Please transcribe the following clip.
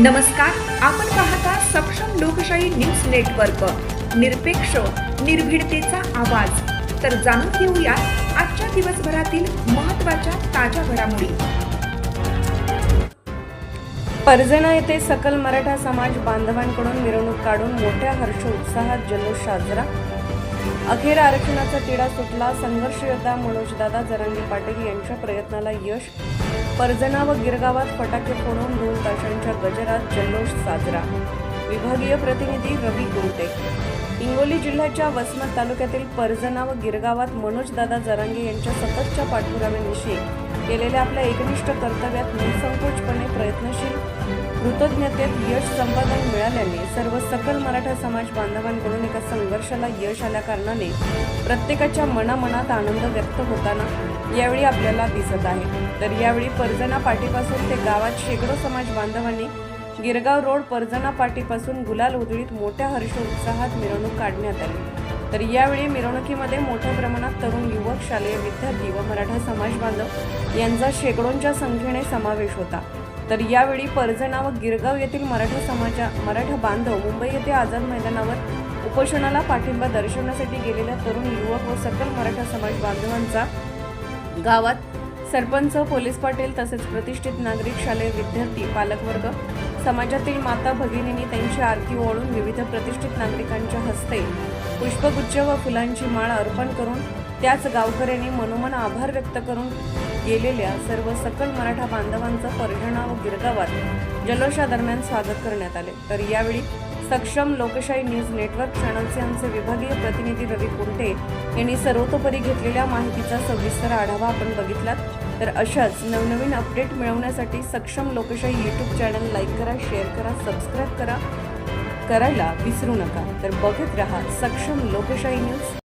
नमस्कार आपण पाहता सक्षम लोकशाही न्यूज नेटवर्क. निरपेक्ष निर्भीडतेचा आवाज. तर जाणून घेऊया आजच्या दिवसभरातील महत्त्वाच्या ताज्या घडामोडी. परजना येथे सकल मराठा समाज बांधवांकडून मिरवणूक काढून मोठ्या हर्ष उत्साहात जल्लोष साजरा. अखेर आरक्षणाचा तिढा सुटला संघर्ष योद्धा मनोजदादा जरांगे पाटील यांच्या प्रयत्नाला यश. परजना व गिरगावात फटाके फोडून दोन तासांच्या गजरात जल्लोष साजरा. विभागीय प्रतिनिधी रवी गुंटे हिंगोली जिल्ह्याच्या वसमत तालुक्यातील पर्जना व गिरगावात मनोजदादा जरांगे यांच्या सततच्या पाठपुराव्यानिशी केलेल्या आपल्या एकनिष्ठ कर्तव्यात निसंकोचपणे प्रयत्नशील कृतज्ञतेत यश संपादन मिळाल्याने सर्व सकल मराठा समाज बांधवांकडून एका संघर्षाला यश आल्या कारणाने प्रत्येकाच्या मनामनात आनंद व्यक्त होताना यावेळी आपल्याला दिसत आहे. तर यावेळी पर्जना पाटीपासून ते गावात शेकडो समाज बांधवांनी गिरगाव रोड पर्जना पाटीपासून गुलाल उधळीत मोठ्या हर्ष उत्साहात मिरवणूक काढण्यात आली. तर यावेळी मिरवणुकीमध्ये मोठ्या प्रमाणात तरुण युवक शालेय विद्यार्थी व मराठा समाज बांधव यांचा शेकडोंच्या संख्येने समावेश होता. तर यावेळी पर्जना व गिरगाव येथील मराठा समाजा मराठा बांधव मुंबई येथे आझाद मैदानावर उपोषणाला पाठिंबा दर्शवण्यासाठी गेलेल्या तरुण युवक व सकल मराठा समाज बांधवांचा गावात सरपंच पोलीस पाटील तसेच प्रतिष्ठित नागरिक शालेय विद्यार्थी पालकवर्ग समाजातील माता भगिनींनी त्यांची आरती ओळून विविध प्रतिष्ठित नागरिकांच्या हस्ते पुष्पगुच्छ व फुलांची माळ अर्पण करून त्याच गावकऱ्यांनी मनोमन आभार व्यक्त करून गेलेल्या सर्व सकल मराठा बांधवांचं परजणा व गिरगावात जल्लोषादरम्यान स्वागत करण्यात आले. तर यावेळी सक्षम लोकशाही न्यूज नेटवर्क चॅनलचे आमचे विभागीय प्रतिनिधी रवी कुंटे यांनी सर्वतोपरी घेतलेल्या माहितीचा सविस्तर आढावा आपण बघितलात. तर अशाच नवनवीन अपडेट मिळवण्यासाठी Saksham Lokshahi YouTube channel like करा शेअर करा सबस्क्राईब करा करायला विसरू नका. तर बघत रहा सक्षम लोकशाही न्यूज.